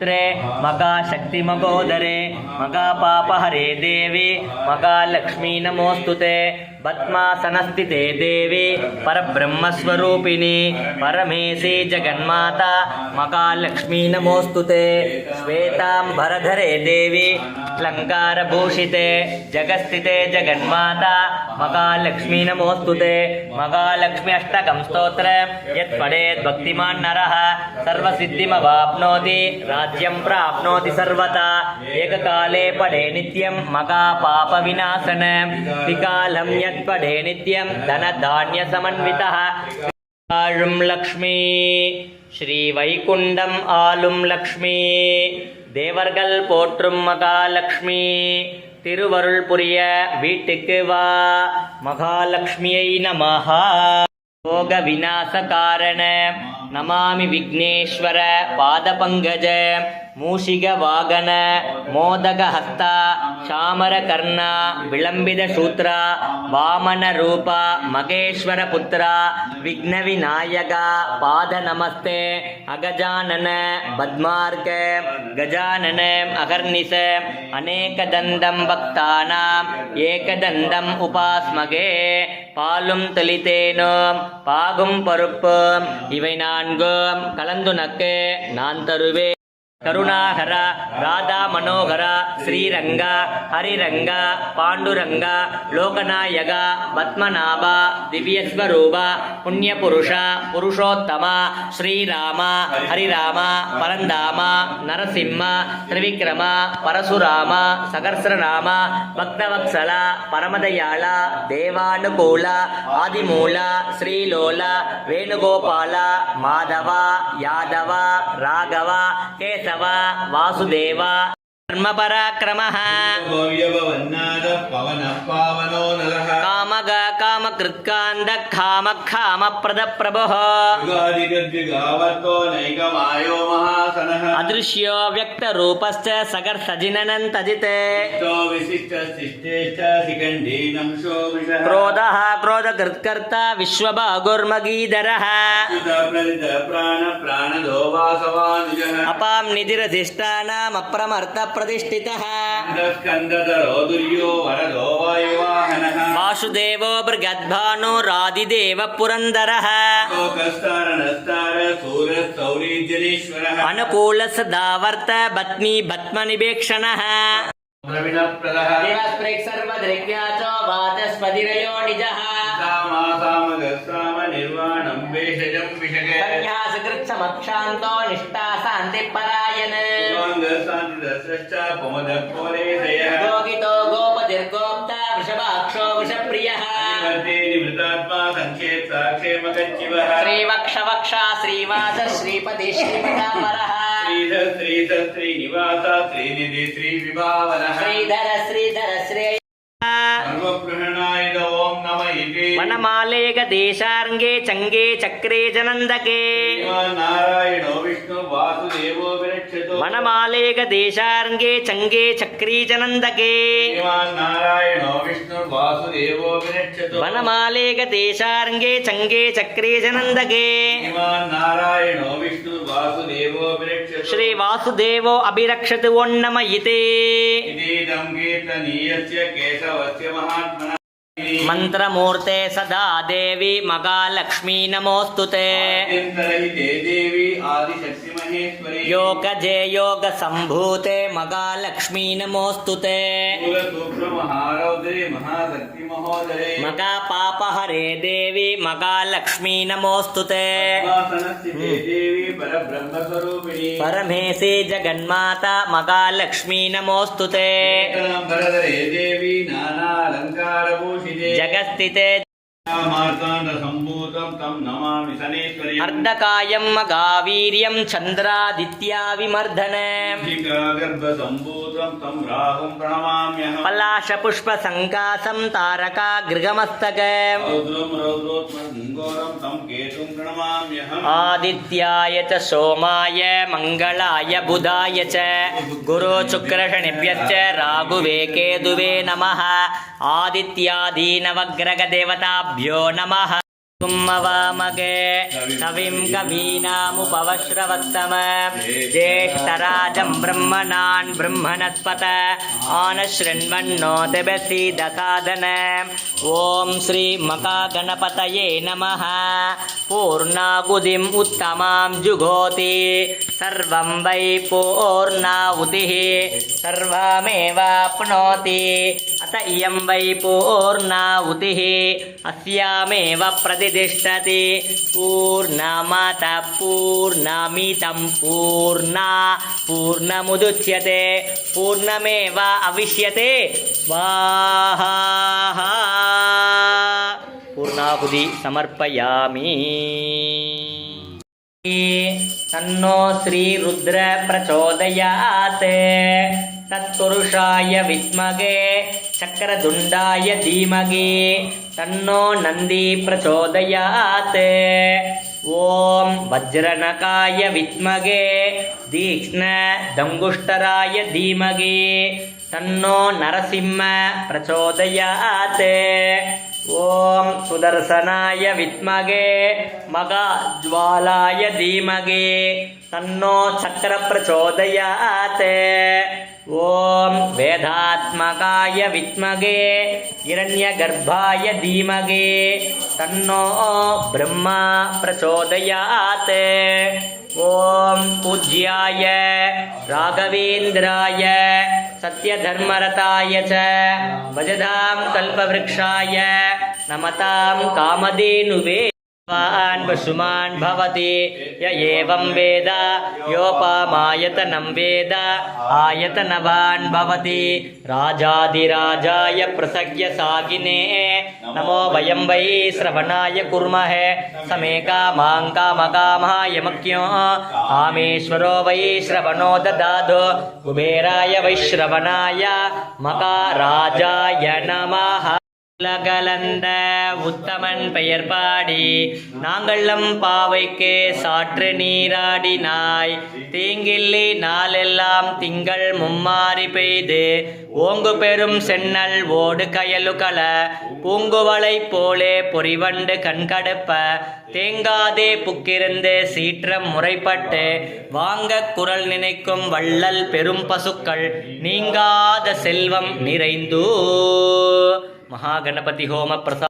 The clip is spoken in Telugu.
త్రే మగా శక్తి మగోదరే మగా పాపహరే దేవి మగా లక్ష్మీ నమోస్తుతే పద్మాసనస్థితే దేవి పరబ్రహ్మస్వరూపిణి పరమేశి జగన్మాత మగా లక్ష్మీ నమోస్తుతే శ్వేతాంబరధరే దేవి లంకారభూషితే జగస్థితే लङ्कारभूषिते जगस्थिते जगन्माता महालक्ष्मी नमोऽस्तु ते महालक्ष्मी अष्टकं स्तोत्र यत्पठेत् भक्तिमान् नरः सर्वसिद्धिमवाप्नोति राज्यं प्राप्नोति सर्वदा एककाले पठे नित्यं मगा पापविनाशन विकालं यत्पठे नित्यं धनधान्यसमन्वितः आळुं लक्ष्मी श्रीवैकुण्ठम् आलुं लक्ष्मी தேவர்கள் போற்றும் மகாலட்சுமி திருவருள் புரிய வீட்டுக்கு வா. மகாலட்சுமியை நமஹா. போக விநாசகாரண. நமாமி விக்னேஸ்வர பாதபங்கஜ மூஷிகவாகன மோதகஹஸ்தா சாமரகர்ணா விளம்பிதசூத்ரா வாமனரூபா மகேஸ்வரபுத்ரா விக்னவிநாயகா பாத நமஸ்தே அகஜானன பத்மார்க கஜானன அகர்நிச அநேகதந்தம் பக்தானாம் ஏகதந்தம் உபாஸ்மகே பாலும் தெளித்தேனும் பாகும் பருப்பும். இவை நான்கும். கலந்துனக்கு நான் தருவேன். కరుణాహర రాధా మనోహర శ్రీరంగ హరిరంగ పాండురంగ లోకనాయగ పద్మనాభ దివ్యస్వరూప పుణ్యపురుష పురుషోత్తమ శ్రీరామ హరిరామ పరంధామ నరసింహ త్రివిక్రమ పరశురామ సహస్రనామ భక్తవత్సల పరమదయాళ దేవానుకూల ఆదిమూల శ్రీలోల వేణుగోపాల మాధవ యాదవ రాఘవ కేశ కేశవ వాసుదేవ ధర్మపరాక్రమ కామగ కామకృత్కాంద కామ కామ ప్రద ప్రభో నైకమాయో మహాసనః ಅದೃಶ್ಯ ವ್ಯಕ್ತ ರೂಪಶ್ಚ ಸಗರ್ ಸಜಿನಂತಜಿತೆ ವಿಶಿಷ್ಟ ಕ್ರೋಧ ಕ್ರೋಧ ಕೃತ್ಕರ್ತ ವಿಶ್ವಭಾಗುರ್ಮಗೀಧರ. ಪ್ರಾಣ ಅಪಾಂ ನಿಧಿರಧಿಷ್ಠಾನಾಂ ಅಪ್ರಮರ್ಥ ಪ್ರತಿಷ್ಠಿತ. ವಾಸುದೇವೋ ಬೃಗದ್ಭಾನೋ ರಾಧಿದೇವ ಪುರಂದರ. ಅನು భత్మనివేక్షణ ద్రవిణప్రదः సర్వద్రవ్యాచో వాచస్పతిరయో నిజ సామాసామగస్సామ నిర్వాణం భేషజం విషగే సన్యాసకృత్సమక్షాంతో నిష్టా శాంతి పరాయణ శాంతిదస్రశ్చ పుమదకోలేశయः గోగితో గోపతిర్గోప్త వృషభాక్షో వృషప్రియ. నివృతాత్మా సంక్షేప్త క్షేమకచ్చివः శ్రీవక్షవక్ష వనమాలేక దేశార్ంగే చంగే చక్రే జనందకే నారాయణో విష్ణు వాసుదేవో విరక్షతు వనమాలేక దేశార్ంగే చంగే చక్రీ జనందకే నారాయణో విష్ణు వాసుదేవో విరక్షతు వనమాలేక దేశార్ంగే చంగే చక్రే జనందకే నారాయణో విష్ణు వాసుదేవో విరక్షతు శ్రీ వాసుదేవో అభిరక్షతు ఓన్నమ ఇతే ఇదీదం కీర్తనీయస్య కేశవస్య మహాత్మన मन्त्रमूर्ते सदा देवी मगालक्ष्मी नमोऽस्तु ते। योग जे योग संभूते मगालक्ष्मी नमोऽस्तु ते। महाशक्ति మగా పాపహరే దేవి నమోస్తుతే సింహాసనస్థితే దేవి పరబ్రహ్మస్వరూపిణి. పరమేశి జగన్మాత మగాలక్ష్మీ నమోస్తుతే జగస్థితే అర్ధకాయం మగావీర్యం చంద్రాదిత్యా విమర్దన పలాశ పుష్ప సంకాసం తారకా ప్రణమామ్యహం ఆదిత్యాయ చ సోమాయ మంగళాయ బుధాయ చ గురు శుక్ర శనిభ్యశ్చ రాఘువే కేతువే నమః आदित्यादीनवग्रगदेवताभ्यो नमः। कुम्मवामगे कविं कवीनामुपवश्रवत्तम। ज्येष्ठराजं ब्रह्मणान् ब्रह्मणस्पत आनश्रुण्मन्नो दि दसादन ॐ श्रीमकागणपतये नमः। पूर्णागुदिम् उत्तमां जुघोति सर्वं वै पूर्णाहुतिः सर्वमेवाप्नोति अत इयं वै पूर्णाहुतिः अस्यामेव प्रतिष्ठति पूर्णमतः पूर्णमितं पूर्णा पूर्णमुदुच्यते पूर्णमेव अविष्यते स्वाहा पूर्णाहुति समर्पयामि तन्नो श्रीरुद्र प्रचोदयात् तत्पुरुषाय विद्महे चक्रदुण्डाय धीमहि तन्नो नन्दी प्रचोदयात् ॐ वज्रनकाय विद्महे तीक्ष्णदङ्गुष्टराय धीमहि तन्नो नरसिंह प्रचोदयात् ॐ सुदर्शनाय विद्महे मगाज्वालाय धीमहि तन्नो चक्रप्रचोदयात्। ॐ वेदात्मकाय विद्महे हिरण्यगर्भाय धीमहि तन्नो ब्रह्मा प्रचोदयात्। ॐ पूज्याय राघवेन्द्राय சத்யதர்மரதாய ச. பஜதாம் கல்பவ்ருக்ஷாய நமதாம் காமதேனுவே. वान् पशुमान् भवति। य एवं वेद योपामायतनं वेद आयतनवान् भवति। राजाधिराजाय प्रसज्य सागिने नमो वयं वै श्रवणाय कुर्मः समे कामां कामकामः यमज्ञो कामेश्वरो वै श्रवणो ददातु। कुबेराय वैश्रवणाय मकाराजाय नमः உலகலந்த உத்தமன் பெயர் பாடி நாங்களும் பாவைக்கு சாற்று நீராடினாய். தீங்கில்லி நாளெல்லாம் திங்கள் மும்மாறி பெய்து ஓங்கு பெரும் சென்னல் ஓடு கயலுகள பூங்குவளை போலே பொறிவண்டு கண்கடுப்ப தேங்காதே புக்கிருந்து சீற்றம் முறைப்பட்டு வாங்க குரல் நினைக்கும் வள்ளல் பெரும் பசுக்கள் நீங்காத செல்வம் நிறைந்தூ. महागणपति होम महागणपतिहोमप्रसाद